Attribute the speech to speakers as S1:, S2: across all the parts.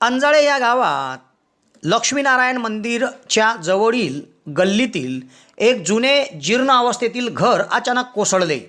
S1: अंजाळे या गावात लक्ष्मीनारायण मंदिरच्या जवळील गल्लीतील एक जुने जीर्ण अवस्थेतील घर अचानक कोसळले.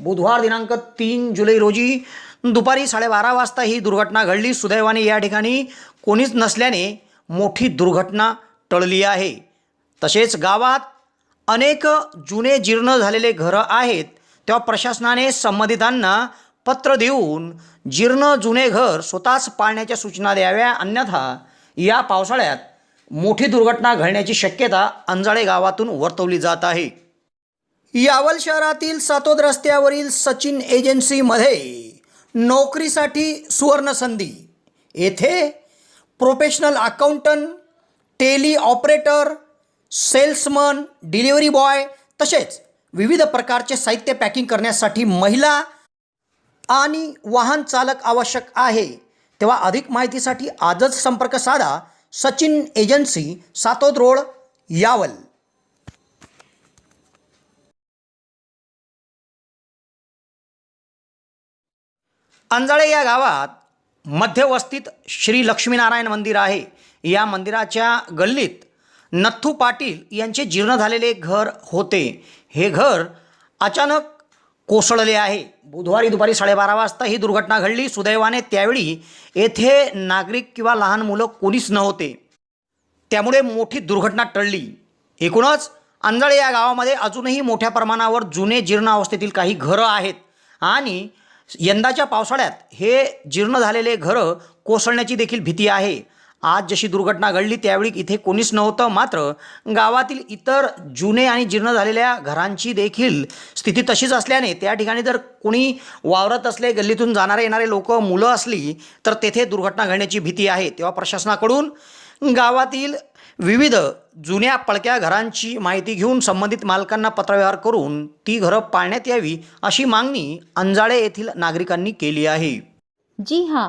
S1: बुधवार दिनांक तीन जुलै रोजी दुपारी साडेबारा वाजता ही दुर्घटना घडली. सुदैवाने या ठिकाणी कोणीच नसल्याने मोठी दुर्घटना टळली आहे. तसेच गावात अनेक जुने जीर्ण झालेले घरं आहेत. तेव्हा प्रशासनाने संबंधितांना पत्र देऊन जीर्ण जुने घर स्वतःच पाळण्याच्या सूचना द्याव्या. अन्यथा या पावसाळ्यात मोठी दुर्घटना घडण्याची शक्यता अंजाळे गावातून वर्तवली जात आहे. यावल शहरातील सातोद रस्त्यावरील सचिन एजन्सीमध्ये नोकरीसाठी सुवर्णसंधी. येथे professional accountant tally operator salesman delivery boy तसेच विविध प्रकारचे साहित्य पॅकिंग करण्यासाठी महिला आणि वाहन चालक आवश्यक आहे. तेव्हा अधिक माहितीसाठी आजच संपर्क साधा सचिन एजन्सी सातोद रोड यावल. अंजाळे या गावात मध्यवस्तीत श्री लक्ष्मीनारायण मंदिर आहे. या मंदिराच्या गल्लीत नथू पाटील यांचे जीर्ण झालेले घर होते. हे घर अचानक कोसळले आहे. बुधवारी दुपारी साडेबारा वाजता ही दुर्घटना घडली. सुदैवाने त्यावेळी येथे नागरिक किंवा लहान मुलं कोणीच नव्हते. त्यामुळे मोठी दुर्घटना टळली. एकूणच अंजाळे या गावामध्ये अजूनही मोठ्या प्रमाणावर जुने जीर्ण अवस्थेतील काही घरं आहेत. आणि यंदाच्या पावसाळ्यात हे जीर्ण झालेले घरं कोसळण्याची देखील भीती आहे. आज जशी दुर्घटना घडली त्यावेळी इथे कोणीच नव्हतं मात्र गावातील इतर जुने आणि जीर्ण झालेल्या घरांची देखील स्थिती तशीच असल्याने त्या ठिकाणी जर कोणी वावरत असले गल्लीतून जाणारे येणारे लोक मुलं असली तर तेथे दुर्घटना घडण्याची भीती आहे. तेव्हा प्रशासनाकडून गावातील विविध जुन्या पळक्या घरांची माहिती घेऊन संबंधित मालकांना पत्रव्यवहार करून ती घरं पाळण्यात यावी अशी मागणी अंजाळे येथील नागरिकांनी केली आहे.
S2: जी हां